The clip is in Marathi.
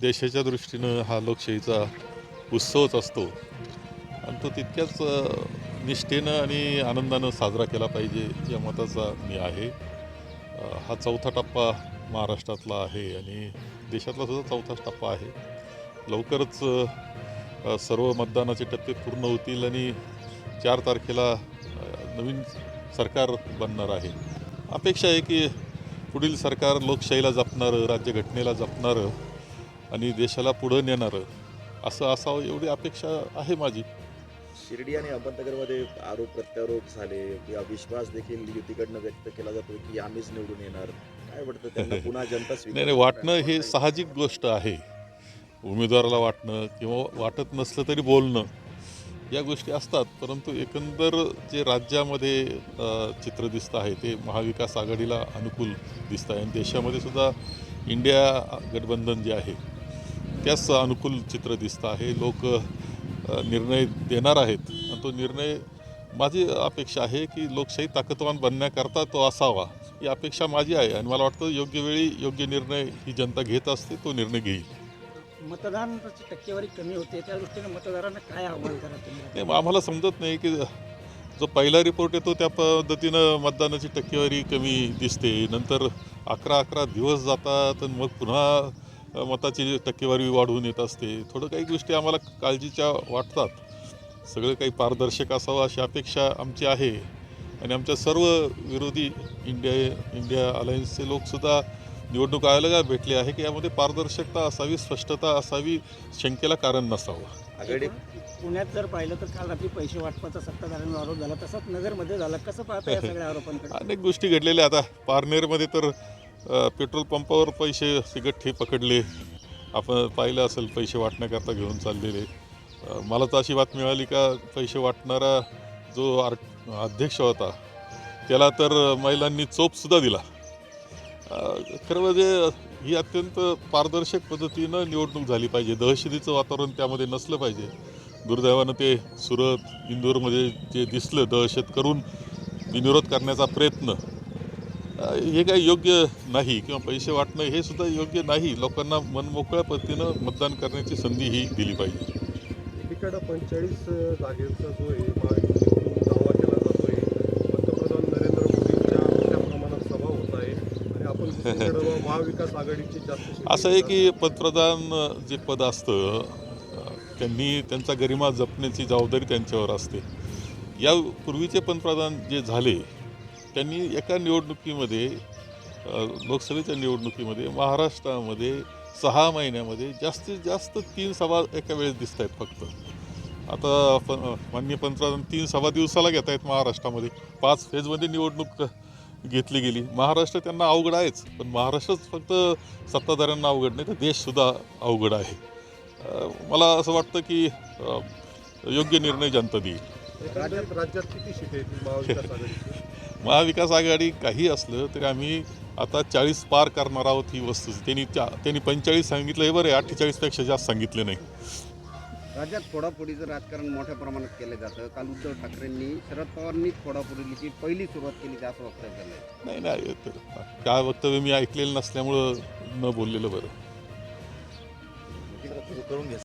देशाच्या दृष्टीनं हा लोकशाहीचा उत्सवच असतो. आणि तो तितक्याच निष्ठेनं आणि आनंदानं साजरा केला पाहिजे या मताचा मी आहे. हा चौथा टप्पा महाराष्ट्रातला आहे आणि देशातला सुद्धा चौथाच टप्पा आहे. लवकरच सर्व मतदानाचे टप्पे पूर्ण होतील आणि चार तारखेला नवीन सरकार बनणार आहे. अपेक्षा आहे की पुढील सरकार लोकशाहीला जपणारं राज्यघटनेला जपणारं आणि देशाला पुढं नेणारं. असं असावं एवढी अपेक्षा आहे माझी. शिर्डी आणि अहमदनगरमध्ये आरोप प्रत्यारोप झाले. किंवा विश्वास देखील युतीकडनं व्यक्त केला जातो की आम्हीच निवडून येणार. काय वाटतं त्यांना? पुन्हा जनता नाही नाही वाटणं हे साहजिक गोष्ट आहे. उमेदवाराला वाटणं किंवा वाटत नसलं तरी बोलणं या गोष्टी असतात. परंतु एकंदर जे राज्यामध्ये चित्र दिसतं आहे ते महाविकास आघाडीला अनुकूल दिसतं आहे. आणि देशामध्ये सुद्धा इंडिया गठबंधन जे आहे त्याच अनुकूल चित्र दिसतं आहे. लोक निर्णय देणार आहेत. आणि तो निर्णय माझी अपेक्षा आहे की लोकशाही ताकदवान बनण्याकरता तो असावा. ही अपेक्षा माझी आहे आणि मला वाटतं योग्य वेळी योग्य निर्णय ही जनता घेत असते तो निर्णय घेईल. मतदानाची टक्केवारी कमी होते त्या दृष्टीने मतदारांना काय आव्हान करा तुम्ही? नाही आम्हाला समजत नाही की जो पहिला रिपोर्ट येतो त्या पद्धतीनं मतदानाची टक्केवारी कमी दिसते. नंतर अकरा अकरा दिवस जातात आणि मग पुन्हा मताची टक्केवारी वाढवून येत असते. थोडं काही गोष्टी आम्हाला काळजीच्या वाटतात. सगळं काही पारदर्शक असावं अशी अपेक्षा आमची आहे. आणि आमच्या सर्व विरोधी इंडिया इंडिया अलायन्सचे लोकसुद्धा निवडणूक आयोगाला भेटले आहे की यामध्ये पारदर्शकता असावी स्पष्टता असावी शंकेला कारण नसावं. आघाडी? पुण्यात जर पाहिलं तर काल रात्री पैसे वाटपाचा सत्ताधाऱ्यांवर आरोप झाला. तसाच नगरमध्ये झाला. कसं पाहता या सगळ्या आरोपांकडे? अनेक गोष्टी घडलेल्या आता पारनेरमध्ये तर पेट्रोल पंपावर पैसे गठ्ठे पकडले. आपण पाहिलं असेल पैसे वाटण्याकरता घेऊन चाललेले. मला तर अशी बातमी मिळाली का पैसे वाटणारा जो आर अध्यक्ष होता त्याला तर महिलांनी चोपसुद्धा दिला. खरं म्हणजे ही अत्यंत पारदर्शक पद्धतीनं निवडणूक झाली पाहिजे. दहशतीचं वातावरण त्यामध्ये नसलं पाहिजे. दुर्दैवानं ते सुरत इंदोरमध्ये जे दिसलं दहशत करून बिनविरोध करण्याचा प्रयत्न हे काही योग्य नाही किंवा पैसे वाटणं हे सुद्धा योग्य नाही. लोकांना मनमोकळ्या पद्धतीनं मतदान करण्याची संधी ही दिली पाहिजे. एकीकडं पंचेचाळीस जागेचा जो आहे दावा केला जातोय. पंतप्रधान नरेंद्र मोदींच्या मोठ्या प्रमाणात सभा होत आहे. आणि आपण महाविकास आघाडीची जास्त असं आहे की पंतप्रधान जे पद असतं त्यांनी त्यांचा गरिमा जपण्याची जबाबदारी त्यांच्यावर असते. या पूर्वीचे पंतप्रधान जे झाले त्यांनी एका निवडणुकीमध्ये लोकसभेच्या निवडणुकीमध्ये महाराष्ट्रामध्ये सहा महिन्यामध्ये जास्तीत जास्त तीन सभा एका वेळेस दिसत आहेत फक्त. आता पण मान्य पंतप्रधान तीन सभा दिवसाला घेत आहेत महाराष्ट्रामध्ये. पाच फेजमध्ये निवडणूक घेतली गेली. महाराष्ट्र त्यांना अवघड आहेच पण महाराष्ट्रच फक्त सत्ताधाऱ्यांना अवघड नाही तर देशसुद्धा अवघड आहे. मला असं वाटतं की योग्य निर्णय जनता देईल. राज्यात राज्यात किती महाविकास आघाडी काही असलं तरी आम्ही आता चाळीस पार करणार आहोत ही वस्तू. त्यांनी चा त्यांनी पंचेचाळीस सांगितलं हे बरं आहे अठ्ठेचाळीसपेक्षा जास्त सांगितले नाही. राज्यात फोडाफोडीचं राजकारण मोठ्या प्रमाणात केलं जातं. काल उद्धव ठाकरेंनी शरद पवारांनीच फोडाफोडीची पहिली सुरुवात केली असं वक्तव्य झालं नाही नाही काय वक्तव्य मी ऐकलेलं नसल्यामुळं न बोललेलं बरं. करून घ्या.